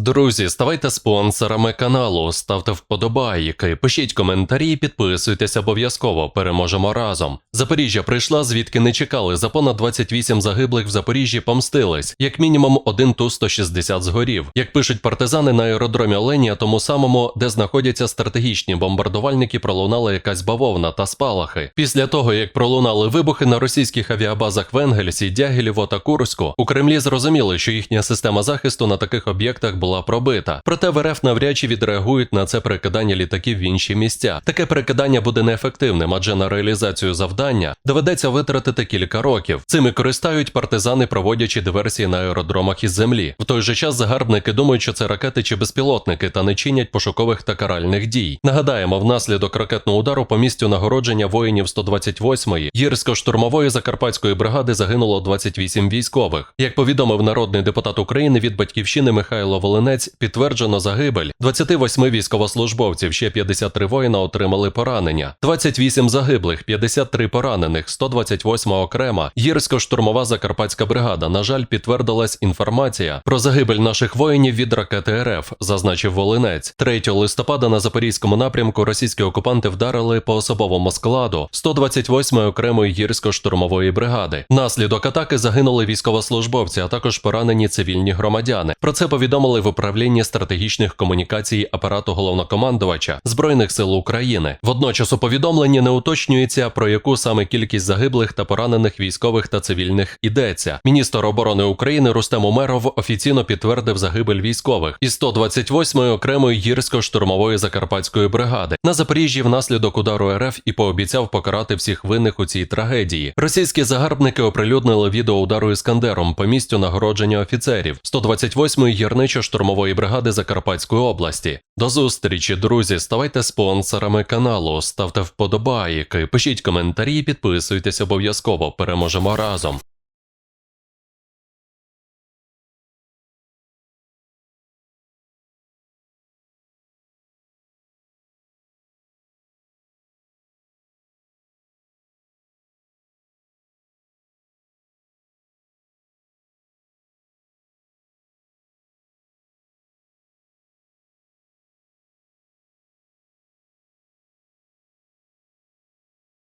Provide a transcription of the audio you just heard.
Друзі, ставайте спонсорами каналу, ставте вподобайки, пишіть коментарі, підписуйтесь обов'язково. Переможемо разом. Запоріжжя прийшла, звідки не чекали. За понад 28 загиблих в Запоріжжі помстились. Як мінімум, один Ту-160 згорів. Як пишуть партизани на аеродромі Оленія, тому самому, де знаходяться стратегічні бомбардувальники, пролунала якась бавовна та спалахи. Після того, як пролунали вибухи на російських авіабазах в Енгельсі, Дягілєво та Курську, у Кремлі зрозуміли, що їхня система захисту на таких об'єктах була пробита. Проте в РФ навряд чи відреагують на це перекидання літаків в інші місця. Таке перекидання буде неефективним, адже на реалізацію завдання доведеться витратити кілька років. Цими користають партизани, проводячи диверсії на аеродромах із землі. В той же час загарбники думають, що це ракети чи безпілотники, та не чинять пошукових та каральних дій. Нагадаємо, внаслідок ракетного удару по місцю нагородження воїнів 128-ї гірсько-штурмової закарпатської бригади загинуло 28 військових. Як повідомив народний депутат України від батьківщини Михайло Волинець, підтверджено загибель 28 військовослужбовців. Ще 53 воїна отримали поранення. 28 загиблих, 53 поранених, 128 окрема. Гірсько-штурмова закарпатська бригада. На жаль, підтвердилась інформація про загибель наших воїнів від ракети РФ, зазначив Волинець. 3 листопада на запорізькому напрямку російські окупанти вдарили по особовому складу 128-ї окремої гірсько-штурмової бригади. Наслідок атаки загинули військовослужбовці, а також поранені цивільні громадяни. Про це повідомили в управлінні стратегічних комунікацій апарату головнокомандувача Збройних сил України. Водночас у повідомленні не уточнюється про яку саме кількість загиблих та поранених військових та цивільних йдеться. Міністр оборони України Рустем Умеров офіційно підтвердив загибель військових із 128-ї окремої гірсько-штурмової закарпатської бригади на Запоріжжі внаслідок удару РФ і пообіцяв покарати всіх винних у цій трагедії. Російські загарбники оприлюднили відео удару іскандером по місцю нагородження офіцерів 128-ї гірничо-штурмової бригади Закарпатської області. До зустрічі, друзі. Ставайте спонсорами каналу, ставте вподобайки, пишіть коментарі, підписуйтесь обов'язково. Переможемо разом.